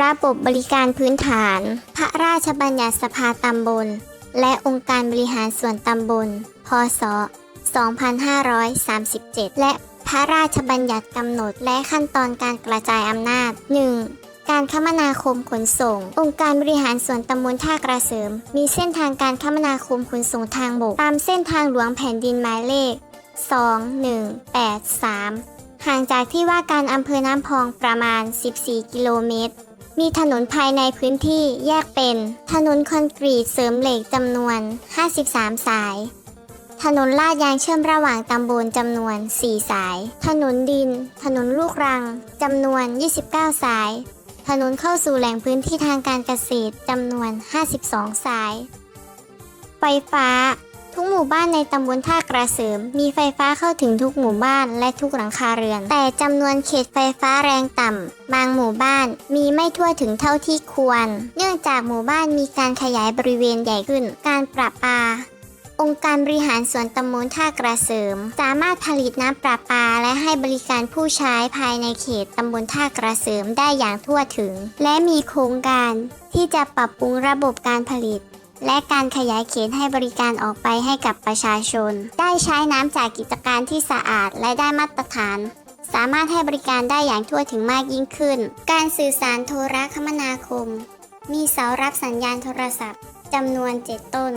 ระบบบริการพื้นฐาน พระราชบัญญัติสภาตำบล และองค์การบริหารส่วนตำบล พศ 2537 และพระราชบัญญัติกำหนดและขั้นตอนการกระจายอำนาจ 1. การคมนาคมขนส่ง องค์การบริหารส่วนตำบลท่ากระเสริม มีเส้นทางการคมนาคมขนส่งทางบก ตามเส้นทางหลวงแผ่นดินหมายเลข 2183 ห่างจากที่ว่าการอำเภอน้ำพองประมาณ 14 กิโลเมตร มีถนนภายในพื้นที่แยกเป็น ถนนคอนกรีตเสริมเหล็กจำนวน 53 สาย ถนนลาดยางเชื่อมระหว่างตำบลจำนวน 4 สาย ถนนดิน ถนนลูกรังจำนวน 29 สาย ถนนเข้าสู่แหล่งพื้นที่ทางการเกษตรจำนวน 52 สาย ไฟฟ้า ทุกหมู่บ้านในตำบลท่ากระเสริม มีไฟฟ้าเข้าถึงทุกหมู่บ้านและทุกหลังคาเรือน แต่จำนวนเขตไฟฟ้าแรงต่ำบางหมู่บ้านมีไม่ทั่วถึงเท่าที่ควร เนื่องจากหมู่บ้านมีการขยายบริเวณใหญ่ขึ้น การปรับปาองค์การบริหารส่วนตำบลท่ากระเสริม สามารถผลิตน้ำประปา และให้บริการผู้ใช้ภายในเขตตำบลท่ากระเสริมได้อย่างทั่วถึง และมีโครงการที่จะปรับปรุงระบบการผลิต และการขยายเขตให้บริการออกไปให้กับประชาชน ได้ใช้น้ำจากกิจการที่สะอาดและได้มาตรฐาน สามารถให้บริการได้อย่างทั่วถึงมากยิ่งขึ้น การสื่อสารโทรคมนาคม มีเสารับสัญญาณโทรศัพท์จำนวน 7 ต้น